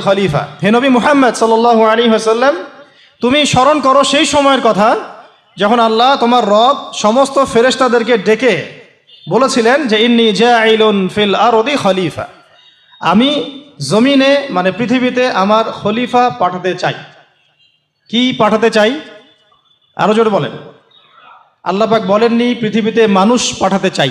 খলিফা মুহাম্মদ তুমি স্মরণ করো সেই সময়ের কথা যখন আল্লাহ তোমার রব সমস্ত ফেরেস্তাদেরকে ডেকে বলেছিলেন যে, ইন্নি জাঈলুন ফিল আরদি খলিফা। আমি জমিনে মানে পৃথিবীতে আমার খলিফা পাঠাতে চাই। কি পাঠাতে চাই? আরও জোর বলেন। আল্লাপাক বলেননি, পৃথিবীতে মানুষ পাঠাতে চাই।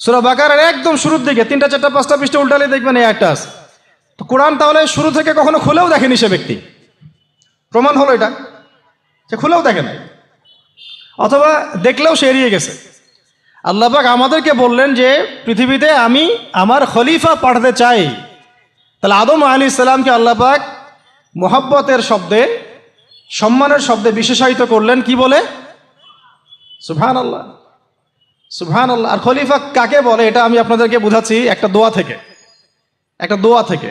সুরা বাকারের একদম শুরুর দিকে, তিনটা, চারটা, পাঁচটা পৃষ্ঠা উল্টালে দেখবেন এই একটা তো কোরআন তাহলে শুরু থেকে কখনো খুলেও দেখেনি সে ব্যক্তি। প্রমাণ হলো এটা, সে খুলেও দেখে নাই। অথবা দেখলেও সে এড়িয়ে গেছে। আল্লাহবাক আমাদেরকে বললেন যে, পৃথিবীতে আমি আমার খলিফা পাঠাতে চাই। তাহলে আদম আলী ইসলামকে আল্লাপাক মোহাব্বতের শব্দে, সম্মানের শব্দে বিশেষায়িত করলেন কি বলে? সুভান আল্লাহ সুভান আল্লাহ আর খলিফা কাকে বলে এটা আমি আপনাদেরকে বুঝাচ্ছি একটা দোয়া থেকে। একটা দোয়া থেকে।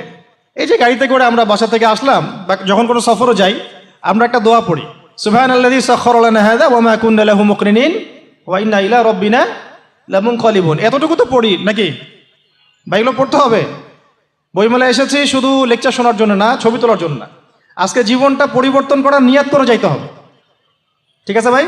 এই যে গাড়িতে করে আমরা বাসা থেকে আসলাম, বা যখন কোনো সফরও যাই, আমরা একটা দোয়া পড়ি। সুভান আল্লাহ সখর হাদা ওমা কুন্ডালাহু মুকরিনিন ওয়াইনা ইলা রব্বিনা লামুন খলিবুন এতটুকু তো পড়ি নাকি? বা পড়তে হবে। বইমেলা এসেছি শুধু লেকচার শোনার জন্য না, ছবি তোলার জন্য না। আজকে জীবনটা পরিবর্তন করার নিয়াত করে যাইতে হবে। ঠিক আছে ভাই?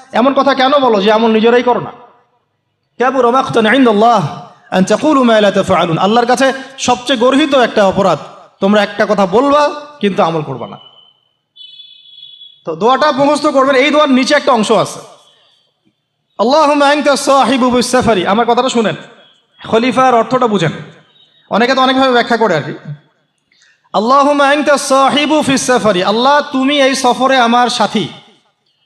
এমন কথা কেন বলো যে আমল নিজেরাই করো না? তাকুলু মা আল্লাহর কাছে সবচেয়ে গর্হিত একটা অপরাধ, তোমরা একটা কথা বলবা, কিন্তু আমল করবা না। তো দোয়াটা মুখস্থ করবেন, এই দোয়ার নিচে একটা অংশ আছে। বিসাফারি আমার কথাটা শুনেন। খলিফার অর্থটা বুঝেন। অনেকে তো অনেকভাবে ব্যাখ্যা করে আর কি। ফিস সাফারি আল্লাহ, তুমি এই সফরে আমার সাথী।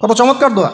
কত চমৎকার দোয়া।